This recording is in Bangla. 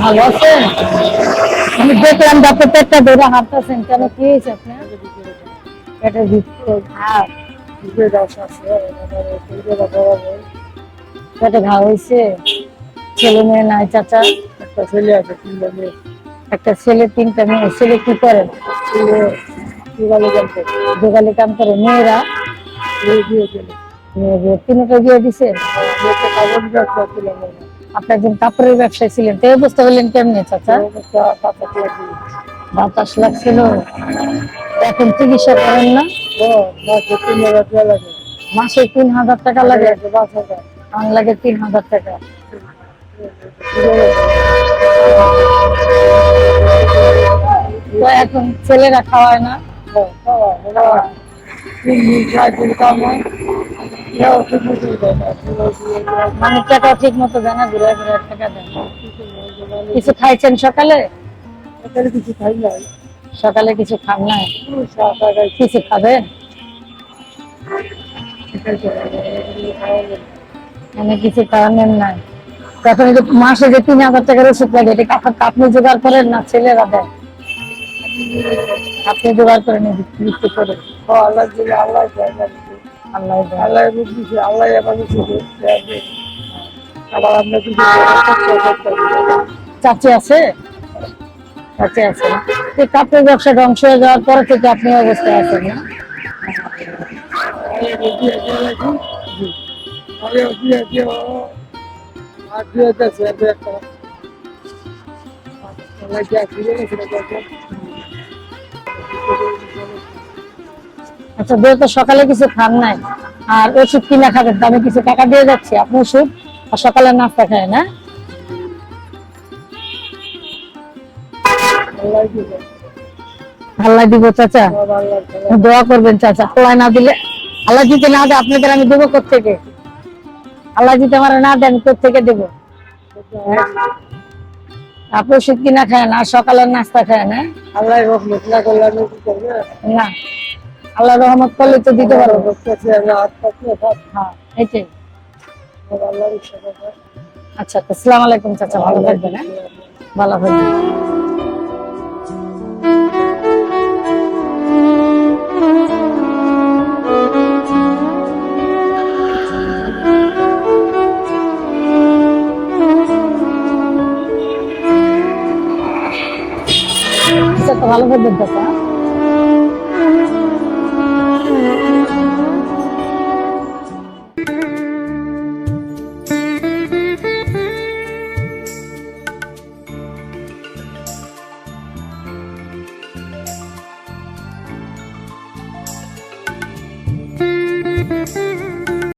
ভালো আছেন? আমি দেখলাম ছেলে মেয়ে নাই, চাচা। একটা ছেলে আছে, তিনটা মেয়ে। একটা ছেলে, তিনটা মেয়ে। ছেলে কি করেন ছেলে কাম করে। মেয়েরা? মেয়ে তিনটা বিয়ে দিছেন আপনি একজন কাপড়ের ব্যবসায়ী ছিলেন তো অবস্থা হলেন কেমনে চাচা? বাতাস লাগছিল? এখন চিকিৎসা করেন না? মাসে তিন হাজার টাকা লাগে। তিন টাকা লাগে? আমার তিন হাজার টাকা। তো এখন ছেলেরা খাওয়ায় না? তিন দিন চার দিন কাম মানে টাকা ঠিক মতো দেয় না ঘুরে ঘুরে টাকা দেয়। কিছু খাইছেন সকালে? এখানে কিছু খাই নাই। সকালে কিছু খান নাই? কিছু খাবেন? মানে কিছু খাওয়ানোর নাই। তখন যে মাসে যে তিন হাজার টাকার ওষুধ লাগে এটা আপনি- জোগাড় করেন না ছেলেরা দেয়? আপনি জোগাড় করেন বিক্রি করে। আল্লাহ আল্লাহ। আল্লাহ আল্লাহ রূপ দিছে আল্লাহ কিছু আবার আমরা কিছু চাচি আছে চাচি আছে এই কাপড়ের ব্যবসা ধ্বংস হয়ে যাওয়ার পরে থেকে আপনি অবস্থায় আছেন না আচ্ছা যেহেতু সকালে কিছু খান নাই আর ওষুধ কিনা খাবেন তো আমি কিছু টাকা দিয়ে যাচ্ছি। আপনি ওষুধ আর সকালে নাস্তা খায় না? আল্লাহ দিব চাচা। দোয়া করবেন চাচা। আল্লাহ না দিলে আল্লাহ দিতে না দেয় আপনাদের আমি দেবো থেকে আল্লাহ দিতে আমার না দেন থেকে দেবো? আপনি ওষুধ কিনা খায় না আর সকালের নাস্তা খায় না? আল্লাহ করলে না। আল্লাহ রহমত করলে তো দিতে পারব। হ্যাঁ আচ্ছা আসসালামু আলাইকুম চাচা, ভালো থাকবেন হ্যাঁ? ভালো থাকবেন। আচ্ছা ভালো থাকবেন, চাচা